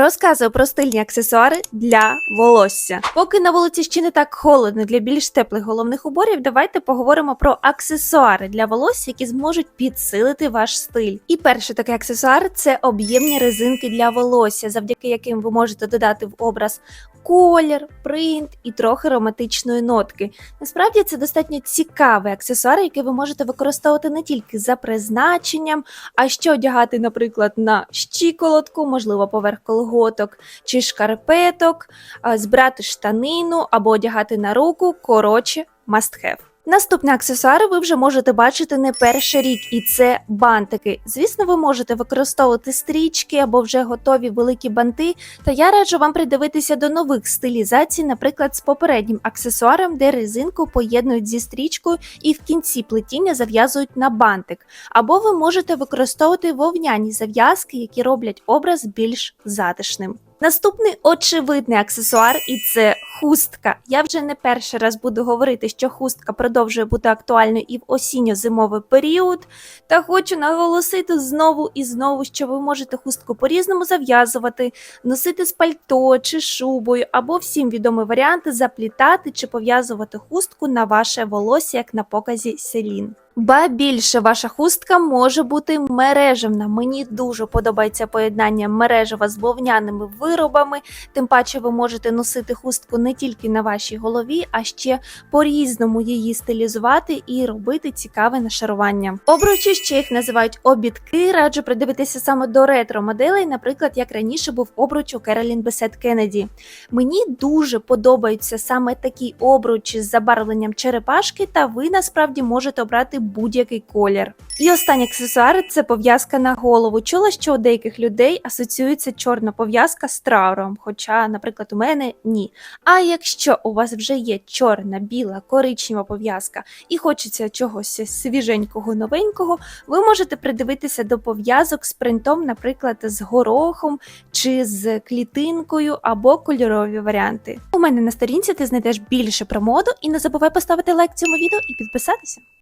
Розказую про стильні аксесуари для волосся. Поки на вулиці ще не так холодно для більш теплих головних уборів, давайте поговоримо про аксесуари для волосся, які зможуть підсилити ваш стиль. І перший такий аксесуар це об'ємні резинки для волосся, завдяки яким ви можете додати в образ колір, принт і трохи романтичної нотки. Насправді це достатньо цікавий аксесуар, який ви можете використовувати не тільки за призначенням, а ще одягати, наприклад, на щиколотку, можливо, поверх колготок чи шкарпеток, збрати штанину або одягати на руку. Коротше, must have. Наступний аксесуар ви вже можете бачити не перший рік, і це бантики. Звісно, ви можете використовувати стрічки або вже готові великі банти. Та я раджу вам придивитися до нових стилізацій, наприклад, з попереднім аксесуаром, де резинку поєднують зі стрічкою і в кінці плетіння зав'язують на бантик. Або ви можете використовувати вовняні зав'язки, які роблять образ більш затишним. Наступний очевидний аксесуар, і це хустка. Я вже не перший раз буду говорити, що хустка продовжує бути актуальною і в осінньо-зимовий період. Та хочу наголосити знову і знову, що ви можете хустку по-різному зав'язувати, носити з пальто чи шубою, або всім відомий варіант заплітати чи пов'язувати хустку на ваше волосся, як на показі селін. Ба більше ваша хустка може бути мережевна. Мені дуже подобається поєднання мережева з вовняними виробами. Тим паче ви можете носити хустку не тільки на вашій голові, а ще по-різному її стилізувати і робити цікаве нашарування. Обручі ще їх називають обідки. Раджу придивитися саме до ретро моделей, наприклад, як раніше був обруч у Керолін Бесет Кеннеді. Мені дуже подобаються саме такі обручі з забарвленням черепашки, та ви насправді можете обрати будь-який колір. І останній аксесуар це пов'язка на голову. Чула, що у деяких людей асоціюється чорна пов'язка з трауром, хоча, наприклад, у мене ні. А якщо у вас вже є чорна, біла, коричнева пов'язка і хочеться чогось свіженького, новенького, ви можете придивитися до пов'язок з принтом, наприклад, з горохом чи з клітинкою або кольорові варіанти. У мене на сторінці ти знайдеш більше про моду і не забувай поставити лайк цьому відео і підписатися.